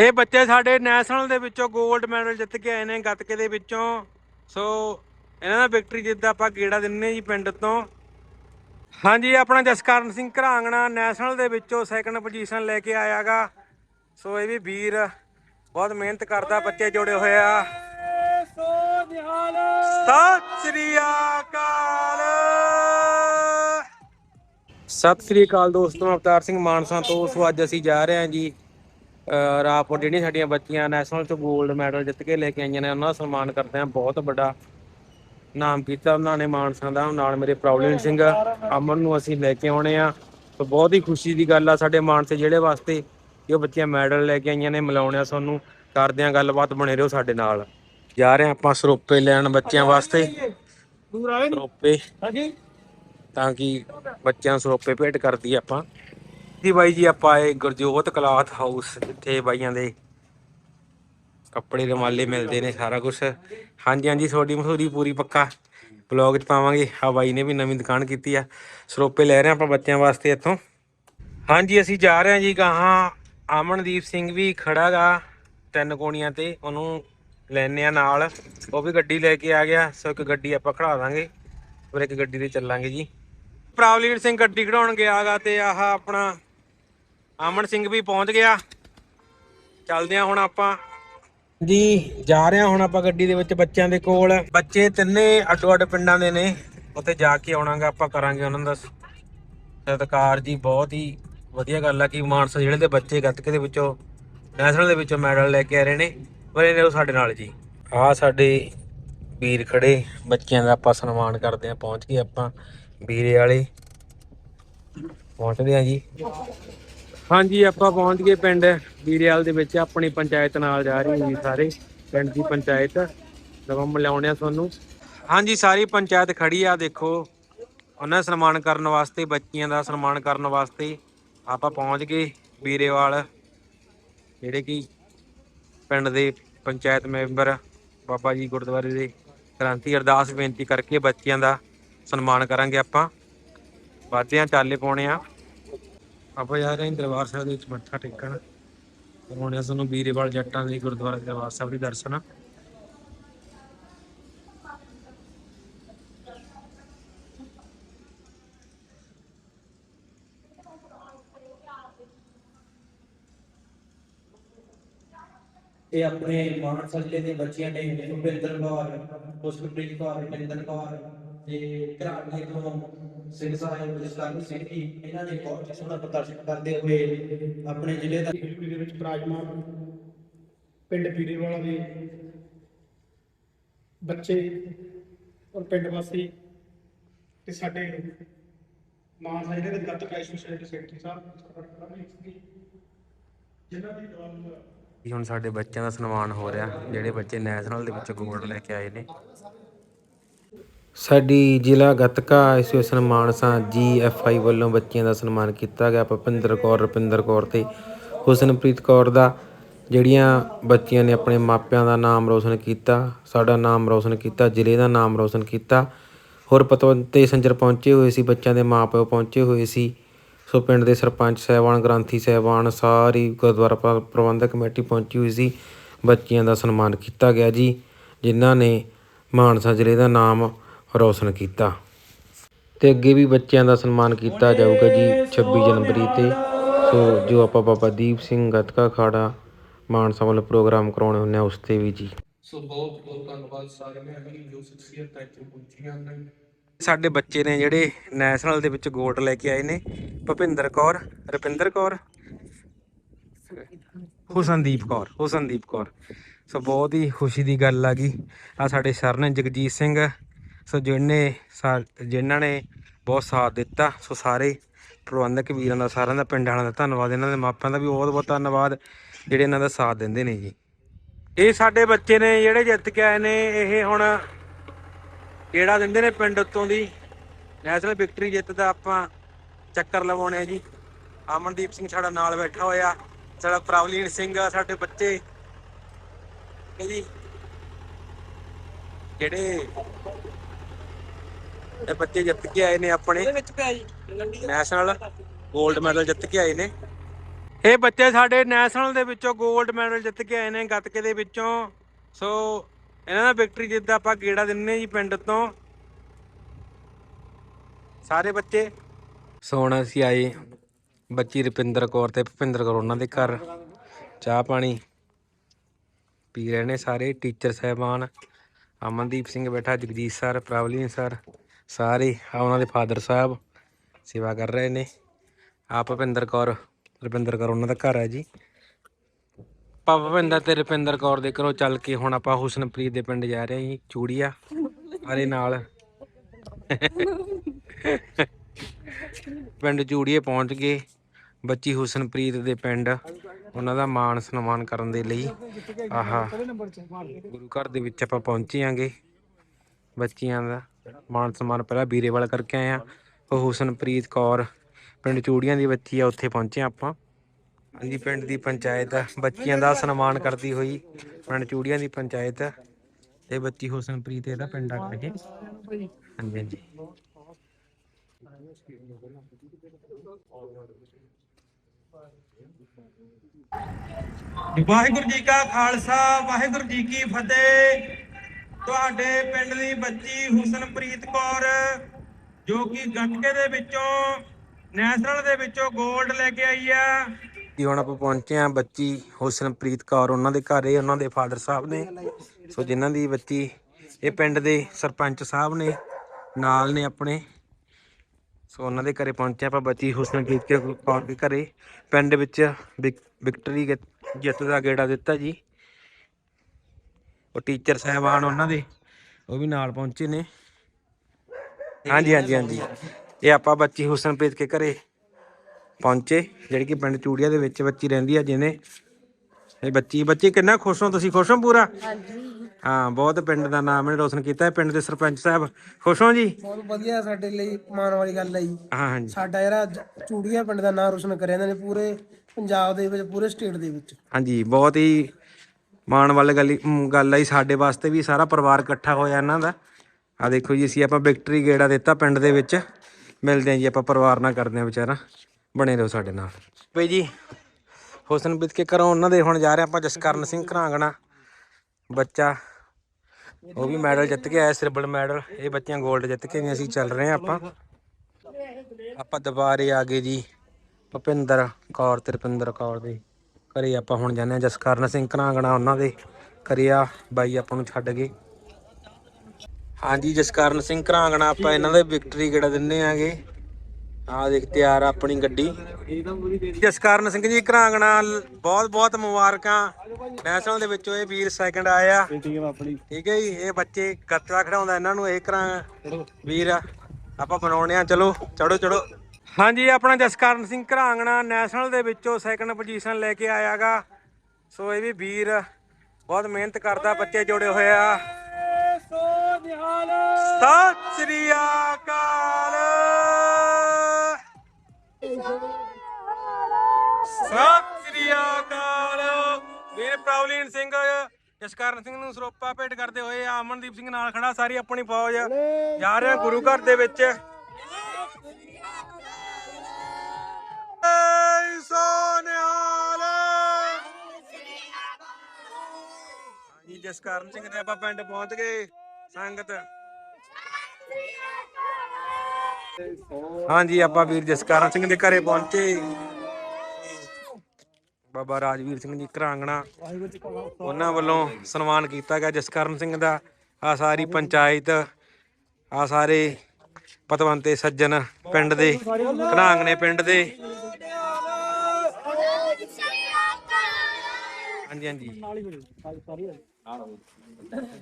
ਇਹ ਬੱਚੇ ਸਾਡੇ ਨੈਸ਼ਨਲ ਦੇ ਵਿੱਚੋਂ 골ਡ ਮੈਡਲ ਜਿੱਤ ਕੇ ਆਏ ਨੇ ਗੱਤਕੇ ਦੇ ਵਿੱਚੋਂ। ਸੋ ਇਹਨਾਂ ਦਾ ਵਿਕਟਰੀ ਜਿੱਤ ਆਪਾਂ ਗੇੜਾ ਦਿੰਨੇ ਜੀ ਪਿੰਡ ਤੋਂ। ਹਾਂਜੀ, ਆਪਣਾ ਜਸਕਰਨ ਸਿੰਘ ਘਰਾਂਗਣਾ ਨੈਸ਼ਨਲ ਦੇ ਵਿੱਚੋਂ ਸੈਕੰਡ ਪੋਜੀਸ਼ਨ ਲੈ ਕੇ ਆਇਆਗਾ। ਸੋ ਇਹ ਵੀ ਵੀਰ ਬਹੁਤ ਮਿਹਨਤ ਕਰਦਾ, ਬੱਚੇ ਜੁੜੇ ਹੋਏ ਆ। ਸਤਿ ਸ੍ਰੀ ਅਕਾਲ। ਸਤਿ ਸ੍ਰੀ ਅਕਾਲ ਦੋਸਤੋ, ਅਵਤਾਰ ਸਿੰਘ ਮਾਨਸਾ ਤੋਂ। ਸੋ, ਅੱਜ ਅਸੀਂ ਜਾ ਰਹੇ ਹਾਂ ਜੀ ਰਾਪੁਰ ਜਿਹੜੀਆਂ ਸਾਡੀਆਂ ਬੱਚੀਆਂ ਨੈਸ਼ਨਲ ਚ 골ਡ ਮੈਡਲ ਜਿੱਤ ਕੇ ਲੈ ਕੇ ਆਈਆਂ ਨੇ ਉਹਨਾਂ ਦਾ ਸਨਮਾਨ ਕਰਦੇ ਹਾਂ ਬਹੁਤ ਵੱਡਾ ਨਾਮ ਕੀਤਾ ਉਹਨਾਂ ਨੇ ਮਾਨਸਾ ਦਾ ਨਾਲ ਮੇਰੇ ਪ੍ਰੋਬਲਮ ਸਿੰਘ ਅਮਨ ਨੂੰ ਅਸੀਂ ਲੈ ਕੇ ਆਉਣੇ ਆ ਸੋ ਬਹੁਤ ਹੀ ਖੁਸ਼ੀ ਦੀ ਗੱਲ ਆ ਸਾਡੇ ਮਾਨਸੇ ਜਿਹੜੇ ਵਾਸਤੇ ਕਿ ਉਹ ਬੱਚੀਆਂ ਮੈਡਲ ਲੈ ਕੇ ਆਈਆਂ ਨੇ ਮਿਲਾਉਣੇ ਆ ਤੁਹਾਨੂੰ ਕਰਦੇ ਆ ਗੱਲਬਾਤ ਬਣੇ ਰਹੋ ਸਾਡੇ ਨਾਲ। ਜਾ ਰਹੇ ਆਪਾਂ ਸਰੋਪੇ ਲੈਣ ਬੱਚਿਆਂ ਵਾਸਤੇ। ਦੂਰ ਆਏ ਸਰੋਪੇ। ਹਾਂਜੀ। ਤਾਂ ਕਿ ਬੱਚਿਆਂ ਸਰੋਪੇ ਭੇਟ ਕਰਦੀ ਆਪਾਂ। ਜੀ ਬਾਈ ਜੀ, ਆਪਾਂ ਆਏ ਗੁਰਜੋਤ ਕਲਾਥ ਹਾਊਸ, ਜਿੱਥੇ ਬਾਈਆਂ ਦੇ ਕੱਪੜੇ ਰਮਾਲੇ ਮਿਲਦੇ ਨੇ ਸਾਰਾ ਕੁਝ ਹਾਂਜੀ ਹਾਂਜੀ, ਤੁਹਾਡੀ ਮਸੂਰੀ ਪੂਰੀ ਪੱਕਾ? ਬਲੌਗ 'ਚ ਪਾਵਾਂਗੇ। ਆ ਬਾਈ ਨੇ ਵੀ ਨਵੀਂ ਦੁਕਾਨ ਕੀਤੀ ਆ। ਸਰੋਪੇ ਲੈ ਰਹੇ ਆਪਾਂ ਬੱਚਿਆਂ ਵਾਸਤੇ ਇੱਥੋਂ। ਹਾਂਜੀ, ਅਸੀਂ ਜਾ ਰਹੇ ਹਾਂ ਜੀ ਗਾਹਾਂ। ਅਮਨਦੀਪ ਸਿੰਘ ਵੀ ਖੜਾ ਗਾ ਤਿੰਨ ਕੋਣੀਆਂ ਤੇ। ਉਹਨੂੰ ਲੈਣੇ ਆ ਨਾਲ। ਉਹ ਵੀ ਗੱਡੀ ਲੈ ਕੇ ਆ ਗਿਆ। ਸੋ ਇੱਕ ਗੱਡੀ ਆਪਾਂ ਖੜਾ ਦਾਂਗੇ। ਫਿਰ ਇੱਕ ਗੱਡੀ ਤੇ ਚੱਲਾਂਗੇ ਜੀ। ਪ੍ਰਵਲੀਨ ਸਿੰਘ ਗੱਡੀ ਖੜਾਉਣ ਗਿਆ ਗਾ ਤੇ ਆਹ ਆਪਣਾ ਅਮਨ ਸਿੰਘ ਵੀ ਪਹੁੰਚ ਗਿਆ। ਚੱਲਦੇ ਆ ਹੁਣ ਆਪਾਂ। ਜੀ, ਜਾ ਰਹੇ ਹਾਂ ਹੁਣ ਆਪਾਂ ਗੱਡੀ ਦੇ ਵਿੱਚ ਬੱਚਿਆਂ ਦੇ ਕੋਲ। ਬੱਚੇ ਤਿੰਨੇ ਅੱਡੋ ਅੱਡ ਪਿੰਡਾਂ ਦੇ ਨੇ। ਉੱਥੇ ਜਾ ਕੇ ਆਉਣਾਗਾ, ਆਪਾਂ ਕਰਾਂਗੇ ਉਹਨਾਂ ਦਾ ਸਤਿਕਾਰ ਜੀ। ਬਹੁਤ ਹੀ ਵਧੀਆ ਗੱਲ ਆ ਕਿ ਮਾਨਸਾ ਜਿਹੜੇ ਦੇ ਬੱਚੇ ਗੱਤਕੇ ਦੇ ਵਿੱਚੋਂ, ਨੈਸ਼ਨਲ ਦੇ ਵਿੱਚੋਂ ਮੈਡਲ ਲੈ ਕੇ ਆ ਰਹੇ ਨੇ। ਬਰੇ ਨੇ ਉਹ ਸਾਡੇ ਨਾਲ ਜੀ। ਆ ਸਾਡੇ ਵੀਰ ਖੜੇ। ਬੱਚਿਆਂ ਦਾ ਆਪਾਂ ਸਨਮਾਨ ਕਰਦੇ ਆ ਪਹੁੰਚ ਗਏ ਆਪਾਂ ਵੀਰੇ ਵਾਲੇ। ਪਹੁੰਚਦੇ ਆ ਜੀ। ਹਾਂਜੀ, ਆਪਾਂ ਪਹੁੰਚ ਗਏ ਪਿੰਡ ਵੀਰੇਵਾਲ ਦੇ ਵਿੱਚ, ਆਪਣੀ ਪੰਚਾਇਤ ਨਾਲ ਜਾ ਰਹੀ ਜੀ ਸਾਰੇ, ਪਿੰਡ ਦੀ ਪੰਚਾਇਤ। ਦਵਾ ਮਿਲਾਉਣੇ ਆ ਤੁਹਾਨੂੰ। ਹਾਂਜੀ, ਸਾਰੀ ਪੰਚਾਇਤ ਖੜੀ ਆ, ਦੇਖੋ। ਉਹਨਾਂ ਦਾ ਸਨਮਾਨ ਕਰਨ ਵਾਸਤੇ, ਬੱਚੀਆਂ ਦਾ ਸਨਮਾਨ ਕਰਨ ਵਾਸਤੇ ਆਪਾਂ ਪਹੁੰਚ ਗਏ ਵੀਰੇਵਾਲ ਜਿਹੜੇ ਕਿ ਪਿੰਡ ਦੇ ਪੰਚਾਇਤ ਮੈਂਬਰ ਬਾਬਾ ਜੀ ਗੁਰਦੁਆਰੇ ਦੇ ਕ੍ਰਾਂਤੀ ਅਰਦਾਸ ਬੇਨਤੀ ਕਰਕੇ ਬੱਚਿਆਂ ਦਾ ਸਨਮਾਨ ਕਰਾਂਗੇ ਆਪਾਂ। ਵਾਦਿਆਂ ਚਾਲੇ ਪਾਉਣੇ ਆ। ਆਪਾਂ ਜਾ ਰਹੇ ਹਾਂ ਦਰਬਾਰ ਸਾਹਿਬ ਦੇ ਵਿੱਚ ਮੱਥਾ ਟੇਕਣ ਹੁਣ ਸਾਨੂੰ ਵੀਰੇਵਾਲ ਜੱਟਾਂ ਦੇ ਗੁਰਦੁਆਰਾ ਦਰਬਾਰ ਸਾਹਿਬ ਦੇ ਦਰਸ਼ਨ। ਇਹ ਆਪਣੇ ਮਾਨਸਾ ਜ਼ਿਲ੍ਹੇ ਦੇ ਬੱਚਿਆਂ ਨੇ ਭੁਪਿੰਦਰ ਕੌਰ, ਪੁਸ਼ਪਪ੍ਰੀਤ ਕੌਰ ਪਿੰਦਰ ਕੌਰ ਤੇ ਘਰਾਣੇ ਤੋਂ ਸਿੰਘ ਸਾਹਿਬ ਜਸਕਰਨ ਸਿੰਘ ਜੀ ਇਹਨਾਂ ਨੇ ਬਹੁਤ ਹੀ ਸੋਹਣਾ ਪ੍ਰਦਰਸ਼ਨ ਕਰਦੇ ਹੋਏ ਆਪਣੇ ਜ਼ਿਲ੍ਹੇ ਦਾ ਯੂਪੀ ਦੇ ਵਿੱਚ ਬਰਾਜਮਾਨ ਪਿੰਡ ਪੀਰੇਵਾਲਾ ਦੇ ਬੱਚੇ ਔਰ ਪਿੰਡ ਵਾਸੀ ਤੇ ਸਾਡੇ ਮਾਨਸਾ ਜ਼ਿਲ੍ਹੇ ਦੇ ਗੱਤਕਾ ਐਸੋਸੀਏਸ਼ਨ ਸੈਕਟਰੀ ਸਾਹਿਬ ਜਿਨ੍ਹਾਂ ਦੀ ਦੌਲਤ ਹੁਣ ਸਾਡੇ ਬੱਚਿਆਂ ਦਾ ਸਨਮਾਨ ਹੋ ਰਿਹਾ ਜਿਹੜੇ ਬੱਚੇ ਨੈਸ਼ਨਲ ਦੇ ਵਿੱਚ ਗੋਲਡ ਲੈ ਕੇ ਆਏ ਨੇ। ਸਾਡੀ ਜ਼ਿਲ੍ਹਾ ਗੱਤਕਾ ਐਸੋਸੀਏਸ਼ਨ ਮਾਨਸਾ ਜੀ ਐੱਫ ਆਈ ਵੱਲੋਂ ਬੱਚਿਆਂ ਦਾ ਸਨਮਾਨ ਕੀਤਾ ਗਿਆ। ਭਪਿੰਦਰ ਕੌਰ, ਰੁਪਿੰਦਰ ਕੌਰ ਤੇ ਹੁਸਨਪ੍ਰੀਤ ਕੌਰ ਦਾ, ਜਿਹੜੀਆਂ ਬੱਚੀਆਂ ਨੇ ਆਪਣੇ ਮਾਪਿਆਂ ਦਾ ਨਾਮ ਰੋਸ਼ਨ ਕੀਤਾ, ਸਾਡਾ ਨਾਮ ਰੋਸ਼ਨ ਕੀਤਾ, ਜ਼ਿਲ੍ਹੇ ਦਾ ਨਾਮ ਰੋਸ਼ਨ ਕੀਤਾ। ਹੋਰ ਪਤਵੰਤੇ ਸੰਜਰ ਪਹੁੰਚੇ ਹੋਏ ਸੀ, ਬੱਚਿਆਂ ਦੇ ਮਾਪੇ ਪਹੁੰਚੇ ਹੋਏ ਸੀ। ਸੋ ਪਿੰਡ ਦੇ ਸਰਪੰਚ ਸਾਹਿਬਾਨ, ਗ੍ਰੰਥੀ ਸਾਹਿਬਾਨ, ਸਾਰੀ ਗੁਰਦੁਆਰਾ ਪ੍ਰ- ਪ੍ਰਬੰਧਕ ਕਮੇਟੀ ਪਹੁੰਚੀ ਹੋਈ ਸੀ। ਬੱਚਿਆਂ ਦਾ ਸਨਮਾਨ ਕੀਤਾ ਗਿਆ ਜੀ, ਜਿਨ੍ਹਾਂ ਨੇ ਮਾਨਸਾ ਜ਼ਿਲ੍ਹੇ ਦਾ ਨਾਮ ਰੋਸ਼ਨ ਕੀਤਾ। ਤੇ ਅੱਗੇ ਵੀ ਬੱਚਿਆਂ ਦਾ ਸਨਮਾਨ ਕੀਤਾ ਜਾਊਗਾ ਜੀ 26 ਜਨਵਰੀ ਤੇ। ਸੋ ਜੋ ਆਪਾਂ ਬਾਬਾ ਦੀਪ ਸਿੰਘ ਗੱਤਕਾ ਅਖਾੜਾ ਮਾਨਸਾ ਵੱਲੋਂ ਪ੍ਰੋਗਰਾਮ ਕਰਾਉਣੇ ਹੁੰਦੇ ਆ ਉਸ ਤੇ ਵੀ ਜੀ। ਸੋ ਬਹੁਤ ਬਹੁਤ ਧੰਨਵਾਦ ਸਾਰਿਆਂ ਦਾ ਜੋ ਸ਼ਖਸੀਅਤਾਂ ਇੱਥੇ ਪਹੁੰਚੀਆਂ ਨੇ। ਸਾਡੇ ਬੱਚੇ ਨੇ ਜਿਹੜੇ ਨੈਸ਼ਨਲ ਦੇ ਵਿੱਚ ਗੋਲਡ ਲੈ ਕੇ ਆਏ ਨੇ ਭੁਪਿੰਦਰ ਕੌਰ ਰੁਪਿੰਦਰ ਕੌਰ ਹੁਸਨਦੀਪ ਕੌਰ ਹੁਸਨਦੀਪ ਕੌਰ। ਸੋ ਬਹੁਤ ਹੀ ਖੁਸ਼ੀ ਦੀ ਗੱਲ ਆ ਗਈ ਆ ਸਾਡੇ ਸਰ ਨੇ ਜਗਜੀਤ ਸਿੰਘ ਸੋ ਜਿਹਨੇ ਸਾ- ਜਿਨ੍ਹਾਂ ਨੇ ਬਹੁਤ ਸਾਥ ਦਿੱਤਾ, ਸੋ ਸਾਰੇ ਪ੍ਰਬੰਧਕ ਵੀਰਾਂ ਦਾ, ਸਾਰਿਆਂ ਦਾ, ਪਿੰਡ ਵਾਲਿਆਂ ਦਾ ਧੰਨਵਾਦ। ਇਹਨਾਂ ਦੇ ਮਾਪਿਆਂ ਦਾ ਵੀ ਬਹੁਤ ਬਹੁਤ ਧੰਨਵਾਦ, ਜਿਹੜੇ ਇਹਨਾਂ ਦਾ ਸਾਥ ਦਿੰਦੇ ਨੇ ਜੀ। ਇਹ ਸਾਡੇ ਬੱਚੇ ਨੇ, ਜਿਹੜੇ ਜਿੱਤ ਕੇ ਆਏ ਨੇ, ਇਹ ਹੁਣ ਕਿਹੜਾ ਦਿੰਦੇ ਨੇ ਪਿੰਡ ਉੱਤੋਂ ਦੀ? ਨੈਸ਼ਨਲ ਵਿਕਟਰੀ ਜਿੱਤ ਦਾ ਆਪਾਂ ਚੱਕਰ ਲਵਾਉਣੇ ਆ ਜੀ। ਅਮਨਦੀਪ ਸਿੰਘ ਸਾਡਾ ਨਾਲ ਬੈਠਾ ਹੋਇਆ। ਸਾਡਾ ਪ੍ਰਵਲੀਨ ਸਿੰਘ ਆ, ਸਾਡੇ ਬੱਚੇ। ਜੀ, ਜਿਹੜੇ ਇਹ ਬੱਚੇ ਜਿੱਤ ਕੇ ਆਏ ਨੇ ਆਪਣੇ। ਵਿੱਚ ਪਿਆ ਜੀ ਨੈਸ਼ਨਲ 골ਡ ਮੈਡਲ ਜਿੱਤ ਕੇ ਆਏ ਨੇ। ਇਹ ਬੱਚੇ ਸਾਡੇ ਨੈਸ਼ਨਲ ਦੇ ਵਿੱਚੋਂ 골ਡ ਮੈਡਲ ਜਿੱਤ ਕੇ ਆਏ ਨੇ ਗੱਤਕੇ ਦੇ ਵਿੱਚੋਂ। ਸੋ ਇਹਨਾਂ ਦਾ ਵਿਕਟਰੀ ਜਿੱਦਾਂ ਆਪਾਂ ਗੇੜਾ ਦਿੰਨੇ ਜੀ ਪਿੰਡ ਤੋਂ। ਸਾਰੇ ਬੱਚੇ। ਸੋ ਹੁਣ ਅਸੀਂ ਆਏ ਬੱਚੀ ਰੁਪਿੰਦਰ ਕੌਰ ਤੇ ਭੁਪਿੰਦਰ ਕੌਰ ਉਹਨਾਂ ਦੇ ਘਰ। ਚਾਹ ਪਾਣੀ ਪੀ ਰਹੇ ਨੇ ਸਾਰੇ। ਟੀਚਰ ਸਾਹਿਬਾਨ ਅਮਨਦੀਪ ਸਿੰਘ ਬੈਠਾ ਜਗਜੀਤ ਸਰ ਪ੍ਰਵਲੀਨ ਸਰ। ਸਾਰੇ ਆ ਉਹਨਾਂ ਦੇ ਫਾਦਰ ਸਾਹਿਬ ਸੇਵਾ ਕਰ ਰਹੇ ਨੇ। ਆ ਭੁਪਿੰਦਰ ਕੌਰ, ਰੁਪਿੰਦਰ ਕੌਰ ਉਹਨਾਂ ਦਾ ਘਰ ਹੈ ਜੀ। ਪਾਪਾ ਭੁਪਿੰਦਰ ਤੇ ਰੁਪਿੰਦਰ ਕੌਰ ਦੇ ਘਰੋਂ ਚੱਲ ਕੇ ਹੁਣ ਆਪਾਂ ਹੁਸਨਪ੍ਰੀਤ ਦੇ ਪਿੰਡ ਜਾ ਰਹੇ ਹਾਂ ਜੀ, ਚੂੜੀਆ ਆਰੇ ਨਾਲ। ਪਿੰਡ ਚੂੜੀਏ ਪਹੁੰਚ ਗਏ। ਬੱਚੀ ਹੁਸਨਪ੍ਰੀਤ ਦੇ ਪਿੰਡ, ਉਹਨਾਂ ਦਾ ਮਾਣ ਸਨਮਾਨ ਕਰਨ ਦੇ ਲਈ ਆਹਾ ਗੁਰੂ ਘਰ ਦੇ ਵਿੱਚ ਆਪਾਂ ਪਹੁੰਚੇ ਆਂਗੇ ਬੱਚੀਆਂ ਦਾ। ਮਾਨ ਸਨਮਾਨ ਪਹਿਲਾਂ ਵੀਰੇਵਾਲ ਕਰਕੇ ਆਏ ਆ। ਉਹ ਹੁਸਨਪ੍ਰੀਤ ਕੌਰ ਪਿੰਡ ਚੂੜੀਆਂ ਦੀ ਬੱਚੀ ਆ, ਉੱਥੇ ਪਹੁੰਚੇ ਆਪਾਂ। ਹਾਂਜੀ, ਪਿੰਡ ਦੀ ਪੰਚਾਇਤ ਬੱਚੀਆਂ ਦਾ ਸਨਮਾਨ ਕਰਦੀ ਹੋਈ ਪਿੰਡ ਚੂੜੀਆਂ ਦੀ ਪੰਚਾਇਤ ਤੇ ਬੱਚੀ ਹੁਸਨਪ੍ਰੀਤ ਇਹਦਾ ਪਿੰਡ ਆ ਕੇ ਹਾਂਜੀ ਹਾਂਜੀ। ਵਾਹਿਗੁਰੂ ਜੀ ਕਾ ਖਾਲਸਾ, ਵਾਹਿਗੁਰੂ ਜੀ ਕੀ ਫਤਿਹ। ਤੁਹਾਡੇ ਪਿੰਡ ਦੀ ਬੱਚੀ ਹੁਸਨਪ੍ਰੀਤ ਕੌਰ, ਜੋ ਕਿ ਗੱਤਕੇ ਦੇ ਵਿੱਚੋਂ, ਨੈਸ਼ਨਲ ਦੇ ਵਿੱਚੋਂ 골ਡ ਲੈ ਕੇ ਆਈ ਆ। ਜੀ, ਹੁਣ ਆਪਾਂ ਪਹੁੰਚੇ ਆ ਬੱਚੀ ਹੁਸਨਪ੍ਰੀਤ ਕੌਰ, ਉਹਨਾਂ ਦੇ ਘਰੇ ਉਹਨਾਂ ਦੇ ਫਾਦਰ ਸਾਹਿਬ ਨੇ। ਸੋ ਜਿਨ੍ਹਾਂ ਦੀ ਬੱਚੀ ਇਹ ਪਿੰਡ ਦੇ ਸਰਪੰਚ ਸਾਹਿਬ ਨੇ, ਨਾਲ ਨੇ ਆਪਣੇ। ਸੋ ਉਹਨਾਂ ਦੇ ਘਰੇ ਪਹੁੰਚੇ ਆਪਾਂ ਬੱਚੀ ਹੁਸਨਪ੍ਰੀਤ ਕੌਰ ਦੇ ਘਰੇ। ਪਿੰਡ ਵਿੱਚ ਵਿਕ- ਵਿਕਟਰੀ ਜਿੱਤ ਦਾ ਗੇੜਾ ਦਿੱਤਾ ਜੀ। ਉਹ ਟੀਚਰ ਸਾਹਿਬਾਨ ਉਹਨਾਂ ਦੇ ਉਹ ਵੀ ਨਾਲ ਪਹੁੰਚੇ ਨੇ। ਹਾਂਜੀ ਹਾਂਜੀ ਹਾਂਜੀ। ਇਹ ਆਪਾਂ ਬੱਚੀ ਹੁਸਨਪ੍ਰੀਤ ਕੇ ਘਰੇ ਪਹੁੰਚੇ ਜਿਹੜੀ ਕਿ ਪਿੰਡ ਚੂੜੀਆ ਦੇ ਵਿੱਚ ਬੱਚੀ ਰਹਿੰਦੀ ਆ ਜਿਹਨੇ। ਇਹ ਬੱਚੀ ਬੱਚੀ ਕਿੰਨਾ ਖੁਸ਼ ਹੋ ਤੁਸੀਂ? ਖੁਸ਼ ਹੋ ਪੂਰਾ? ਹਾਂ ਬਹੁਤ ਪਿੰਡ ਦਾ ਨਾਮ ਇਹਨੇ ਰੋਸ਼ਨ ਕੀਤਾ ਹੈ ਪਿੰਡ ਦੇ ਸਰਪੰਚ ਸਾਹਿਬ। ਖੁਸ਼ ਹੋ ਜੀ? ਬਹੁਤ ਵਧੀਆ ਸਾਡੇ ਲਈ ਮਾਣ ਵਾਲੀ ਗੱਲ ਹੈ ਜੀ। ਹਾਂ ਹਾਂਜੀ। ਸਾਡਾ ਜਿਹੜਾ ਜ- ਚੂੜੀਆ ਪਿੰਡ ਦਾ ਨਾਮ ਰੋਸ਼ਨ ਕਰਿਆ ਇਹਨਾਂ ਨੇ ਪੂਰੇ ਪੰਜਾਬ ਦੇ ਵਿੱਚ ਪੂਰੇ ਸਟੇਟ ਦੇ ਵਿੱਚ। ਹਾਂਜੀ ਬਹੁਤ ਹੀ ਮਾਣ ਵਾਲੀ ਗੱਲ ਗੱਲ ਆਈ ਸਾਡੇ ਵਾਸਤੇ ਵੀ ਸਾਰਾ ਪਰਿਵਾਰ ਇਕੱਠਾ ਹੋਇਆ ਇਹਨਾਂ ਦਾ। ਆ ਦੇਖੋ ਜੀ, ਅਸੀਂ ਆਪਾਂ ਵਿਕਟਰੀ ਗੇੜਾ ਦਿੱਤਾ ਪਿੰਡ ਦੇ ਵਿੱਚ। ਮਿਲਦੇ ਹਾਂ ਜੀ, ਆਪਾਂ ਪਰਿਵਾਰ ਨਾਲ ਕਰਦੇ ਹਾਂ ਵਿਚਾਰਾ। ਬਣੇ ਰਹੋ ਸਾਡੇ ਨਾਲ। ਬਈ ਜੀ ਹੁਸਨਪ੍ਰੀਤ ਕੇ ਘਰੋਂ ਉਹਨਾਂ ਦੇ ਹੁਣ ਜਾ ਰਹੇ ਆਪਾਂ ਜਸਕਰਨ ਸਿੰਘ ਘਰਾਂਗਣਾ। ਬੱਚਾ, ਉਹ ਵੀ ਮੈਡਲ ਜਿੱਤ ਕੇ ਆਇਆ ਸਿਲਵਰ ਮੈਡਲ। ਇਹ ਬੱਚਿਆਂ 골ਡ ਜਿੱਤ ਕੇ ਵੀ ਅਸੀਂ ਚੱਲ ਰਹੇ ਹਾਂ ਆਪਾਂ। ਆਪਾਂ ਦੁਬਾਰੇ ਆ ਗਏ ਜੀ, ਭੁਪਿੰਦਰ ਕੌਰ ਤੇ ਰੁਪਿੰਦਰ ਕੌਰ ਦੇ। ਘਰੇ ਆਪਾਂ ਹੁਣ ਜਾਂਦੇ ਹਾਂ ਜਸਕਰਨ ਸਿੰਘ ਘਰਾਂਗਣਾ ਉਹਨਾਂ ਦੇ ਘਰੇ ਬਾਈ ਆਪਾਂ ਨੂੰ ਛੱਡ ਗਏ। ਹਾਂਜੀ, ਜਸਕਰਨ ਸਿੰਘ ਘਰਾਂਗਣਾ ਆਪਾਂ ਇਹਨਾਂ ਦੇ ਵਿਕਟਰੀ ਗੇੜਾ ਦਿੰਨੇ ਆਗੇ। ਆ ਦੇਖ, ਤਿਆਰ ਆ ਆਪਣੀ ਗੱਡੀ। ਜਸਕਰਨ ਸਿੰਘ ਜੀ ਘਰਾਂਗਣਾ, ਬਹੁਤ ਬਹੁਤ ਮੁਬਾਰਕਾਂ। ਨੈਸ਼ਨਲ ਦੇ ਵਿੱਚੋਂ ਇਹ ਵੀਰ ਸੈਕੰਡ ਆਇਆ ਠੀਕ ਹੈ ਜੀ, ਇਹ ਬੱਚੇ ਗੱਤਕਾ ਖੜਾਉਂਦਾ ਇਹਨਾਂ ਨੂੰ, ਇਹ ਘਰਾਂ ਵੀਰ ਆ। ਆਪਾਂ ਬਣਾਉਣੇ ਆ, ਚਲੋ ਚੜੋ ਚੜੋ ਹਾਂਜੀ, ਆਪਣਾ ਜਸਕਰਨ ਸਿੰਘ ਘਰਾਂਗਣਾ ਨੈਸ਼ਨਲ ਦੇ ਵਿੱਚੋਂ ਸੈਕੰਡ ਪੋਜੀਸ਼ਨ ਲੈ ਕੇ ਆਇਆਗਾ। ਸੋ ਇਹ ਵੀ ਵੀਰ ਬਹੁਤ ਮਿਹਨਤ ਕਰਦਾ, ਬੱਚੇ ਜੋੜੇ ਹੋਏ ਆ। ਸਤਿ ਸ੍ਰੀ ਅਕਾਲ। ਸਤਿ ਸ੍ਰੀ ਅਕਾਲ। ਵੀਰ ਪ੍ਰਵਲੀਨ ਸਿੰਘ, ਜਸਕਰਨ ਸਿੰਘ ਨੂੰ ਸਰੋਪਾ ਭੇਟ ਕਰਦੇ ਹੋਏ ਆ। ਅਮਨਦੀਪ ਸਿੰਘ ਨਾਲ ਖੜਾ, ਸਾਰੀ ਆਪਣੀ ਫੌਜ ਜਾ ਰਿਹਾ ਗੁਰੂ ਘਰ ਦੇ ਵਿੱਚ। ਜਸਕਰਨ ਸਿੰਘ ਦੇ ਆਪਾਂ ਪਿੰਡ ਪਹੁੰਚ ਗਏ, ਸੰਗਤ। ਹਾਂਜੀ, ਆਪਾਂ ਵੀਰ ਜਸਕਰਨ ਸਿੰਘ ਦੇ ਘਰੇ ਪਹੁੰਚੇ। ਬਾਬਾ ਰਾਜਵੀਰ ਸਿੰਘ ਜੀ ਘਰਾਂਗਣਾ। ਉਹਨਾਂ ਵੱਲੋਂ ਸਨਮਾਨ ਕੀਤਾ ਗਿਆ ਜਸਕਰਨ ਸਿੰਘ ਦਾ। ਆ ਸਾਰੀ ਪੰਚਾਇਤ, ਆ ਸਾਰੇ ਪਤਵੰਤੇ ਸੱਜਣ ਪਿੰਡ ਦੇ, ਘਰਾਂਗਣੇ ਪਿੰਡ ਦੇ। ਹਾਂਜੀ ਹਾਂਜੀ।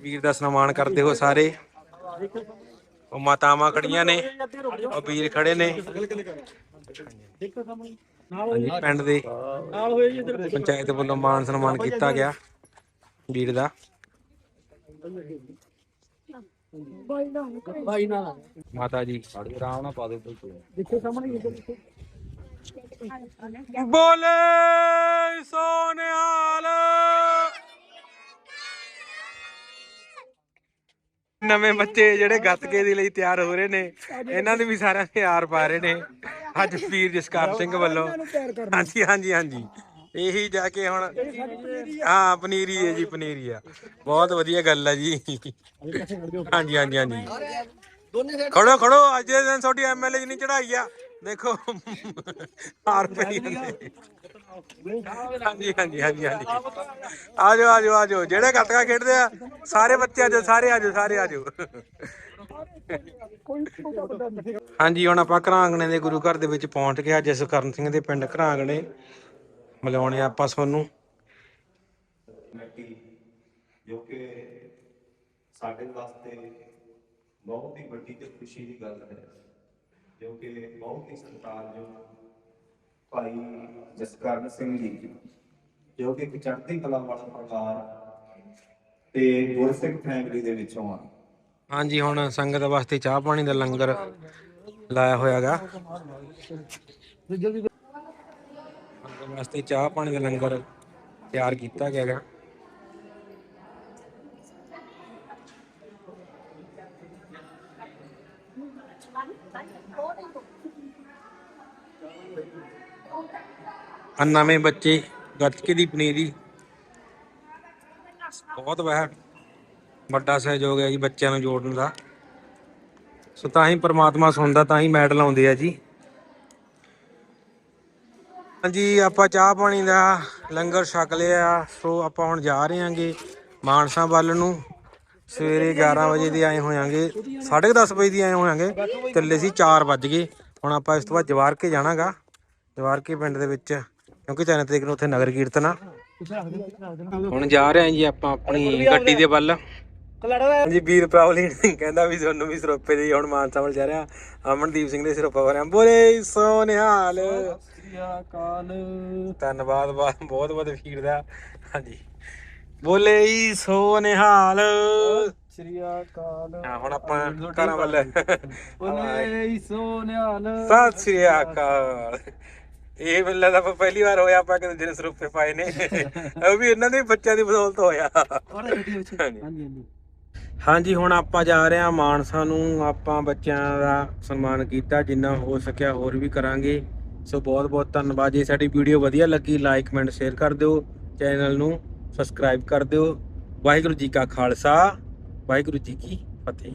ਵੀਰ ਦਾ ਸਨਮਾਨ ਕਰਦੇ ਹੋ ਸਾਰੇ। ਉਹ ਮਾਤਾਵਾਂ ਖੜੀਆਂ ਨੇ, ਉਹ ਵੀਰ ਖੜੇ ਨੇ। ਹਾਂਜੀ ਪਿੰਡ ਦੇ ਪੰਚਾਇਤ ਵੱਲੋਂ ਮਾਨ ਸਨਮਾਨ ਕੀਤਾ ਗਿਆ ਵੀਰ ਦਾ। ਮਾਤਾ ਜੀ। ਆਰਾਮ ਨਾਲ ਪਾ ਦਿਓ ਬੋਲੇ ਸੋਨਿਹਾਲ ਨਵੇਂ ਬੱਚੇ ਜਿਹੜੇ ਗੱਤਕੇ ਦੇ ਲਈ ਤਿਆਰ ਹੋ ਰਹੇ ਨੇ ਇਹਨਾਂ ਦੇ ਵੀ ਸਾਰਿਆਂ ਦੇ ਪਾ ਰਹੇ ਨੇ। ਅੱਜ ਵੀਰ ਜਸਕਾਰ ਸਿੰਘ ਵੱਲੋਂ ਹਾਂਜੀ ਹਾਂਜੀ ਹਾਂਜੀ। ਇਹੀ ਜਾ ਕੇ ਹੁਣ ਹਾਂ ਪਨੀਰੀ ਹੈ ਜੀ ਪਨੀਰੀ ਆ। ਬਹੁਤ ਵਧੀਆ ਗੱਲ ਆ ਜੀ। ਹਾਂਜੀ ਹਾਂਜੀ ਹਾਂਜੀ। ਖੜੋ ਖੜੋ ਅੱਜ ਦੇ ਦਿਨ ਤੁਹਾਡੀ ਐਮਐਲਏ ਜੀ ਨਹੀਂ ਚੜਾਈ ਆ। ਦੇਖੋ ਹਾਰ ਪਈ ਜਾਂਦੇ। ਹਾਂਜੀ ਹਾਂਜੀ ਹਾਂਜੀ ਹਾਂਜੀ। ਆਜੋ ਆਜੋ ਆਜੋ। ਜਿਹੜੇ ਗੱਤਕਾ ਖੇਡਦੇ ਆ ਸਾਰੇ ਬੱਚੇ ਆਜੋ ਸਾਰੇ ਆਜੋ ਸਾਰੇ ਆਜੋ। ਹਾਂਜੀ ਹੁਣ ਆਪਾਂ ਘਰਾਂਗਣੇ ਦੇ ਗੁਰੂ ਘਰ ਦੇ ਵਿੱਚ ਪਹੁੰਚ ਗਏ ਆ ਜਸਕਰਨ ਸਿੰਘ ਦੇ ਪਿੰਡ ਘਰਾਂਗਣੇ। ਮਿਲਾਉਣੇ ਆ ਆਪਾਂ ਤੁਹਾਨੂੰ। ਕਮੇਟੀ ਜੋ ਕਿ ਸਾਡੇ ਵਾਸਤੇ ਬਹੁਤ ਹੀ ਵੱਡੀ ਤੇ ਖੁਸ਼ੀ ਦੀ ਗੱਲ ਹੈ। ਜੋ ਕਿ ਬਹੁਤ ਹੀ ਸਤਿਕਾਰਯੋਗ ਭਾਈ ਜਸਕਰਨ ਸਿੰਘ ਜੀ। ਜੋ ਕਿ ਚੜ੍ਹਦੀ ਕਲਾ ਵਾਲਾ ਪਰਿਵਾਰ ਤੇ ਗੁਰਸਿੱਖ ਫੈਮਿਲੀ ਦੇ ਵਿੱਚੋਂ ਆ। ਹਾਂਜੀ, ਹੁਣ ਸੰਗਤ ਵਾਸਤੇ ਚਾਹ ਪਾਣੀ ਦਾ ਲੰਗਰ ਲਾਇਆ ਹੋਇਆਗਾ। ਸੰਗਤ ਵਾਸਤੇ ਚਾਹ ਪਾਣੀ ਦਾ ਲੰਗਰ ਤਿਆਰ ਕੀਤਾ ਗਿਆ ਆ ਨਵੇਂ ਬੱਚੇ ਗੱਤਕੇ ਦੀ ਪਨੀਰੀ ਬਹੁਤ ਵਹਿ ਵੱਡਾ ਸਹਿਯੋਗ ਹੈ ਜੀ ਬੱਚਿਆਂ ਨੂੰ ਜੋੜਨ ਦਾ। ਸੋ ਤਾਂ ਹੀ ਪ੍ਰਮਾਤਮਾ ਸੁਣਦਾ, ਤਾਂ ਹੀ ਮੈਡਲ ਆਉਂਦੇ ਆ ਜੀ। ਹਾਂਜੀ, ਆਪਾਂ ਚਾਹ ਪਾਣੀ ਦਾ ਲੰਗਰ ਛਕ ਲਿਆ। ਸੋ ਆਪਾਂ ਹੁਣ ਜਾ ਰਹੇ ਹਾਂਗੇ ਮਾਨਸਾ ਵੱਲ ਨੂੰ। ਸਵੇਰੇ 11 ਵਜੇ ਦੇ ਆਏ ਹੋਵਾਂਗੇ 10:30 ਵਜੇ ਦੀ ਆਏ ਹੋਵਾਂਗੇ ਚੱਲੇ ਸੀ 4 ਵੱਜ ਗਏ। ਹੁਣ ਆਪਾਂ ਇਸ ਤੋਂ ਬਾਅਦ ਜਵਾਰ ਕੇ ਜਾਣਾਗਾ। ਜਵਾਰ ਕੇ ਪਿੰਡ ਦੇ ਵਿੱਚ ਕਿਉਂਕਿ ਤਿੰਨ ਤਰੀਕ ਨੂੰ ਉੱਥੇ ਨਗਰ ਕੀਰਤਨ ਆ। ਹੁਣ ਜਾ ਰਹੇ ਹਾਂ ਜੀ ਆਪਾਂ ਆਪਣੀ ਗੱਡੀ ਦੇ ਵੱਲ। ਜੀ ਵੀਰ ਪ੍ਰਾਵਲੀ ਕਹਿੰਦਾ ਵੀ ਤੁਹਾਨੂੰ ਵੀ ਸਰੋਪੇ ਦੇ ਹੁਣ ਮਾਨਸਾ ਵੱਲ ਜਾ ਰਿਹਾ। ਅਮਨਦੀਪ ਸਿੰਘ ਦੇ ਸਰੋਪਾ ਵਰਿਆ ਬੋਲੇ ਸੋ ਨਿਹਾਲ ਕਾਲ ਧੰਨਵਾਦ ਬਹੁਤ ਬਹੁਤ ਦਾ। ਹਾਂਜੀ। ਬੋਲੇ ਈ ਸੋ ਨਿਹਾਲ ਸ੍ਰੀ ਅਕਾਲ ਹਾਂ ਹੁਣ ਆਪਾਂ ਘਰਾਂ ਵੱਲ। ਬੋਲੇ ਸੋਨਿਆਲ ਸਤਿ ਸ੍ਰੀ ਅਕਾਲ। ਇਹ ਲੱਗਦਾ ਆਪਾਂ ਪਹਿਲੀ ਵਾਰ ਹੋਇਆ ਆਪਾਂ ਕਿ ਦੂਜੇ ਨੇ ਸਰੋਪੇ ਪਾਏ ਨੇ। ਉਹ ਵੀ ਇਹਨਾਂ ਦੇ ਬੱਚਿਆਂ ਦੀ ਬਦੌਲਤ ਹੋਇਆ। ਹਾਂਜੀ। ਹਾਂਜੀ ਹਾਂਜੀ। ਹੁਣ ਆਪਾਂ ਜਾ ਰਹੇ ਹਾਂ ਮਾਨਸਾ ਨੂੰ। ਆਪਾਂ ਬੱਚਿਆਂ ਦਾ ਸਨਮਾਨ ਕੀਤਾ ਜਿੰਨਾ ਹੋ ਸਕਿਆ ਹੋਰ ਵੀ ਕਰਾਂਗੇ। ਸੋ ਬਹੁਤ ਬਹੁਤ ਧੰਨਵਾਦ। ਜੇ ਸਾਡੀ ਵੀਡੀਓ ਵਧੀਆ ਲੱਗੀ ਲਾਈਕ ਕਮੈਂਟ ਸ਼ੇਅਰ ਕਰ ਦਿਓ ਚੈਨਲ ਨੂੰ। ਸਬਸਕ੍ਰਾਈਬ ਕਰ ਦਿਓ। ਵਾਹਿਗੁਰੂ ਜੀ ਕਾ ਖਾਲਸਾ ਵਾਹਿਗੁਰੂ ਜੀ ਕੀ ਫਤਿਹ।